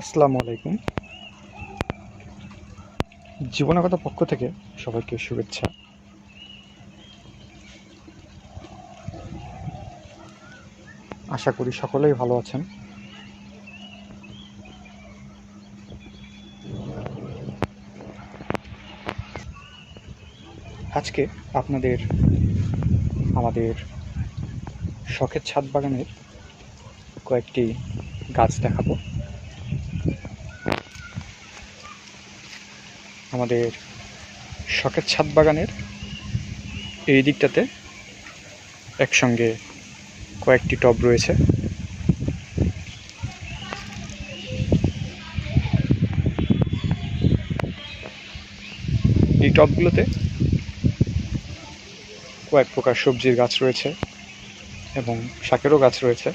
আসসালামু আলাইকুম। জীবনাগত পক্ষ থেকে সবাইকে শুভেচ্ছা। আশা করি সকলেই ভালো আছেন। আজকে আপনাদের, আমাদের শখের ছাদ বাগানের কয়েকটি গাছ দেখাবো। আমাদের শখের ছাদ বাগানের এই দিকটাতে একসঙ্গে কয়েকটি টব রয়েছে। এই টবগুলোতে কয়েক প্রকার সবজির গাছ রয়েছে এবং শাকেরও গাছ রয়েছে।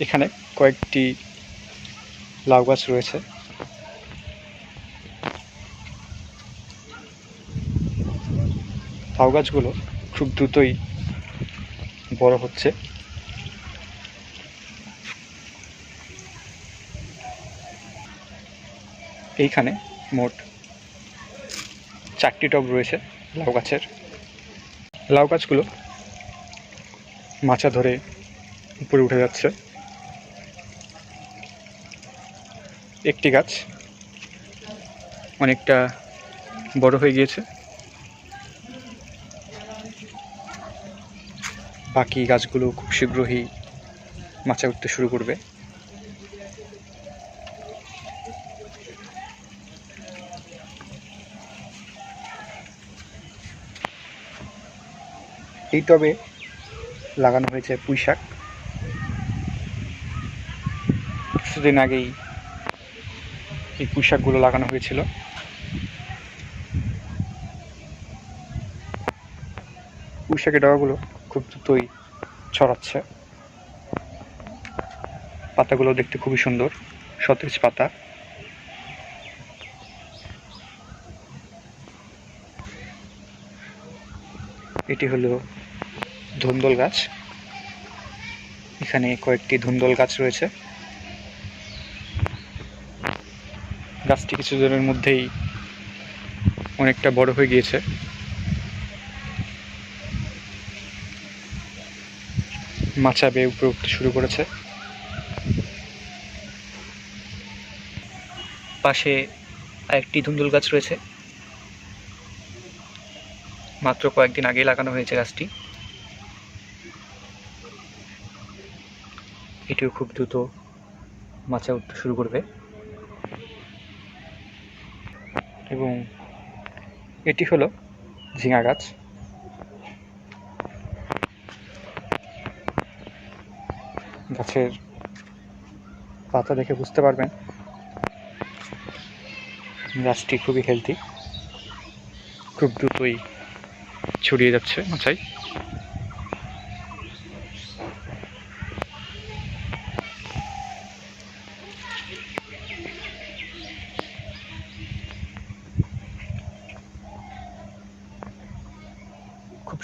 এখানে কয়েকটি লাউ গাছ রয়েছে। লাউ গাছগুলো খুব দ্রুতই বড় হচ্ছে। এইখানে মোট চারটি টব রয়েছে লাউ গাছের। লাউ গাছগুলো মাচা ধরে উপরে উঠে যাচ্ছে। একটি গাছ। অনেকটা বড় হয়ে গিয়েছে। বাকি গাছগুলো খুব শীঘ্রই মাচা উঠতে শুরু করবে। এই টবে লাগানো হয়েছে পুঁই শাক কিছুদিন আগেই এই পুঁই শাকগুলো লাগানো হয়েছিল। পুঁই শাকের ডগাগুলো খুব দ্রুতই ছড়াচ্ছে। পাতাগুলো দেখতে খুবই সুন্দর, সতেজ পাতা। এটি হলো ধুন্দল গাছ। এখানে কয়েকটি ধুন্দল গাছ রয়েছে। গাছটি কিছু কিছুদিনের মধ্যেই অনেকটা বড় হয়ে গিয়েছে। মাচা বেয়ে উপরে উঠতে শুরু করেছে। পাশে আরেকটি ধুন্দুল গাছ রয়েছে। মাত্র কয়েকদিন আগেই লাগানো হয়েছে গাছটি। এটিও খুব দ্রুত মাচা উঠতে শুরু করবে। এবং এটি হলো ঝিঙা গাছ। গাছের পাতা দেখে বুঝতে পারবেন গাছটি খুবই হেলদি খুব দ্রুতই ছড়িয়ে যাচ্ছে মাচাই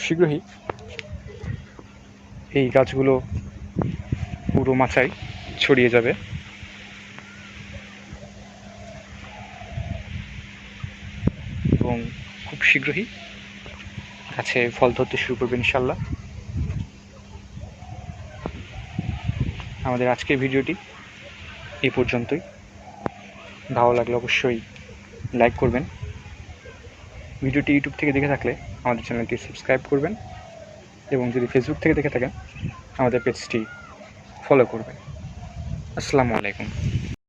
শীঘ্রই এই গাছগুলো পুরো মাচায় ছড়িয়ে যাবে। এবং খুব শীঘ্রই গাছে ফল ধরতে শুরু করবে ইনশাল্লাহ আমাদের আজকের ভিডিওটি এই পর্যন্তই। ভালো লাগলে অবশ্যই লাইক করবেন। ভিডিওটি ইউটিউব থেকে দেখে থাকলে আমাদের চ্যানেলটি সাবস্ক্রাইব করবেন এবং যদি ফেসবুক থেকে দেখে থাকেন, আমাদের পেজটি ফলো করবেন। আসসালামু আলাইকুম।